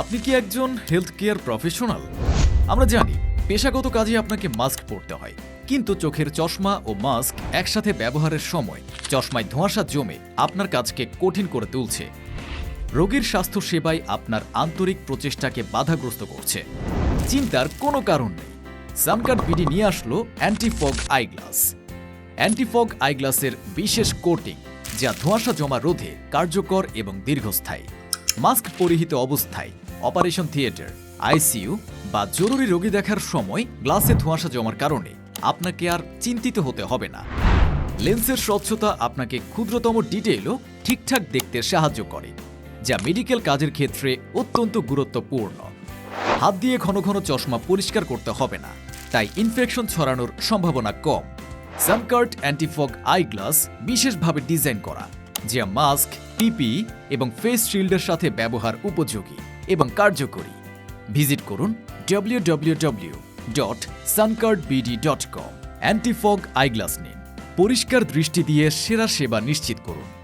আপনি কি একজন হেলথ কেয়ার প্রফেশনাল আমরা জানি, পেশাগত কাজে আপনাকে মাস্ক পরতে হয়, কিন্তু চোখের চশমা ও মাস্ক একসাথে ব্যবহারের সময় চশমায় ধোঁয়াশা জমে আপনার কাজকে কঠিন করে তুলছে। রোগীর স্বাস্থ্য সেবায় আপনার আন্তরিক প্রচেষ্টাকে বাধাগ্রস্ত করছে। চিন্তার কোনো কারণ নেই। সামকাট বিডি নিয়ে আসলো অ্যান্টিফগ আইগ্লাস অ্যান্টিফগ আইগ্লাসের বিশেষ কোটিং যা ধোঁয়াশা জমা রোধে কার্যকর এবং দীর্ঘস্থায়ী। মাস্ক পরিহিত অবস্থায় অপারেশন থিয়েটার, আইসিইউ বা জরুরি রোগী দেখার সময় গ্লাসে ধোঁয়াশা জমার কারণে আপনাকে আর চিন্তিত হতে হবে না। লেন্সের স্বচ্ছতা আপনাকে ক্ষুদ্রতম ডিটেইলও ঠিকঠাক দেখতে সাহায্য করে, যা মেডিকেল কাজের ক্ষেত্রে অত্যন্ত গুরুত্বপূর্ণ। হাত দিয়ে ঘন ঘন চশমা পরিষ্কার করতে হবে না, তাই ইনফেকশন ছড়ানোর সম্ভাবনা কম। সানকার্ট অ্যান্টিফগ আইগ্লাস বিশেষভাবে ডিজাইন করা, যা মাস্ক, পিপি এবং ফেস শিল্ডের সাথে ব্যবহার উপযোগী। এবং কার্যকরী। ভিজিট করুন www.suncartbd.com dot dot com antifog eyeglass নিন। পরিষ্কার দৃষ্টি দিয়ে সেরা সেবা নিশ্চিত করুন।